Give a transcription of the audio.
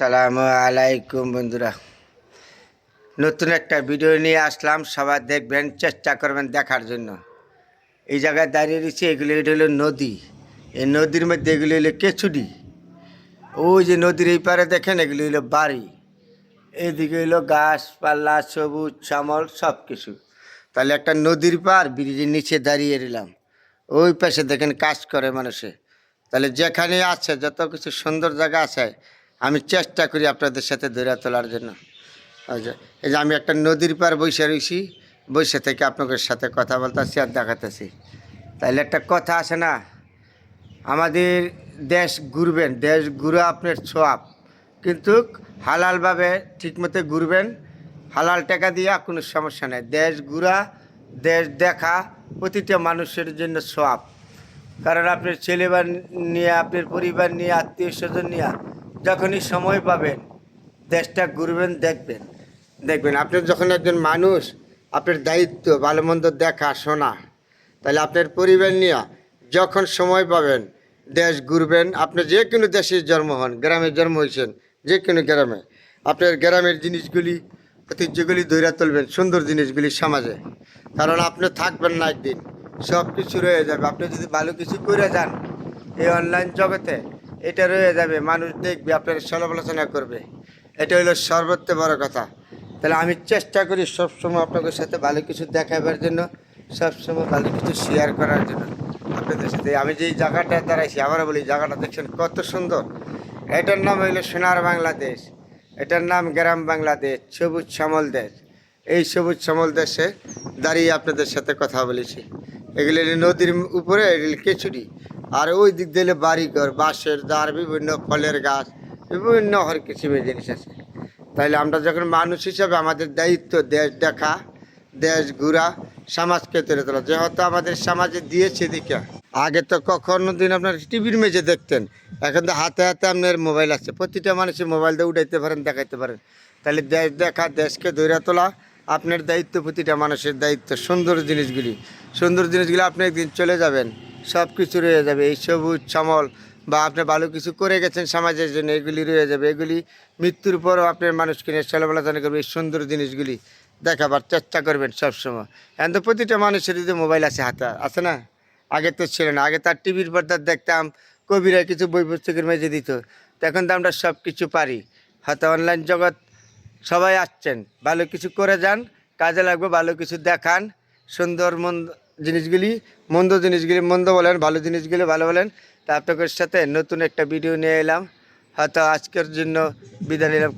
সালামু আলাইকুম বন্ধুরা। নতুন একটা ভিডিও নিয়ে আসলাম, সবাই দেখবেন, চেষ্টা করবেন দেখার জন্য। এই জায়গায় দাঁড়িয়ে রয়েছে, এগুলো এটা হলো নদী। এই নদীর মধ্যে এগুলো হলো কেচুডি। ওই যে নদীর এই পারে দেখেন, এগুলো হলো বাড়ি। এইদিকে হলো গাছপালা, সবুজ, শ্যামল সব কিছু তাহলে একটা নদীর পার, ব্রিজের নিচে দাঁড়িয়ে রইলাম। ওই পাশে দেখেন, কাজ করে মানুষে। তাহলে যেখানে আছে, যত কিছু সুন্দর জায়গা আছে আমি চেষ্টা করি আপনাদের সাথে ধরে তোলার জন্য। এই যে আমি একটা নদীর পার বসে রয়েছি বসে থেকে আপনাদের সাথে কথা বলতেছি আর দেখাতেছি। তাহলে একটা কথা আছে না, আমাদের দেশ ঘুরবেন, দেশ ঘুরে আপনার ছোয়াব কিন্তু হালালভাবে ঠিকমতো ঘুরবেন, হালাল টাকা দিয়া কোনো সমস্যা নেই। দেশ ঘুরা, দেশ দেখা, প্রতিটা মানুষের জন্য সোয়াব কারণ আপনার ছেলেবার নিয়ে, আপনার পরিবার নিয়ে, আত্মীয় স্বজন নিয়ে যখনই সময় পাবেন, দেশটা ঘুরবেন, দেখবেন। দেখবেন, আপনি যখন একজন মানুষ, আপনার দায়িত্ব ভালো মন্দ দেখা, শোনা, তাহলে আপনার পরিবার নিয়ে যখন সময় পাবেন, দেশ ঘুরবেন। আপনি যে কোনো দেশে জন্ম হন, গ্রামে জন্ম হয়েছেন, যে কোনো গ্রামে, আপনার গ্রামের জিনিসগুলি, ঐতিহ্যগুলি ধৈর্য তুলবেন, সুন্দর জিনিসগুলি সমাজে। কারণ আপনি থাকবেন না একদিন সব কিছু রয়ে যাবে। আপনি যদি ভালো কিছু করে যান, এই অনলাইন জগতে এটা রয়ে যাবে, মানুষ দেখবে, আপনার সমালোচনা করবে। এটা হলো সর্বোচ্চ বড় কথা। তাহলে আমি চেষ্টা করি সবসময় আপনাদের সাথে ভালো কিছু দেখাবার জন্য, সবসময় ভালো কিছু শেয়ার করার জন্য আপনাদের সাথে। আমি যেই জায়গাটা দাঁড়াইছি, আবারও বলি, জায়গাটা দেখছেন কত সুন্দর। এটার নাম হইল সোনার বাংলাদেশ। এটার নাম গ্রাম বাংলাদেশ, সবুজ শ্যামল দেশ। এই সবুজ শ্যামল দেশে দাঁড়িয়ে আপনাদের সাথে কথা বলেছি। এগুলি নদীর উপরে, এগুলি কেচুরি আর ওই দিক দিলে বাড়িঘর, বাঁশের দ্বার, বিভিন্ন ফলের গাছ, বিভিন্ন হর কিসিমের জিনিস আছে। তাইলে আমরা যখন মানুষ হিসাবে আমাদের দায়িত্ব দেশ দেখা, দেশ ঘুরা, সমাজকে তুলে তোলা যেহেতু আমাদের সমাজে দিয়েছে দিকে আগে তো কখনো দিন আপনার টিভির মেঝে দেখতেন, এখন তো হাতে হাতে আপনার মোবাইল আছে, প্রতিটা মানুষের মোবাইল দিয়ে উঠাইতে পারেন, দেখাইতে পারেন। তাহলে দেশ দেখা, দেশকে ধরে তোলা, আপনার দায়িত্ব প্রতিটা মানুষের দায়িত্ব, সুন্দর জিনিসগুলি। সুন্দর জিনিসগুলি আপনি একদিন চলে যাবেন। সব কিছু রয়ে যাবে। এই সবুজ, শ্যামল বা আপনি ভালো কিছু করে গেছেন সমাজের জন্য, এগুলি রয়ে যাবে। এগুলি মৃত্যুর পরও আপনার মানুষকে নিয়ে চলাফেরা করবে। এই সুন্দর জিনিসগুলি দেখাবার চেষ্টা করবেন সবসময়। এখন তো প্রতিটা মানুষের যদি মোবাইল আছে হাতে, আছে না? আগে তো ছিল না। আগে তার টিভির পর্দা দেখতাম, কবিরা কিছু বই পুস্তকের মেজে দিত। তো এখন তো আমরা সব কিছু পারি। হয়তো অনলাইন জগৎ সবাই আসছেন। ভালো কিছু করে যান, কাজে লাগবে, ভালো কিছু দেখান, সুন্দর মন্দ জিনিসগুলি, মন্দ জিনিসগুলি, মন্দ বলেন, ভালো জিনিসগুলি, ভালো বলেন, তা আপনাদের সাথে নতুন একটা ভিডিও নিয়ে এলাম। হয়তো আজকের জন্য বিদায় নিলাম।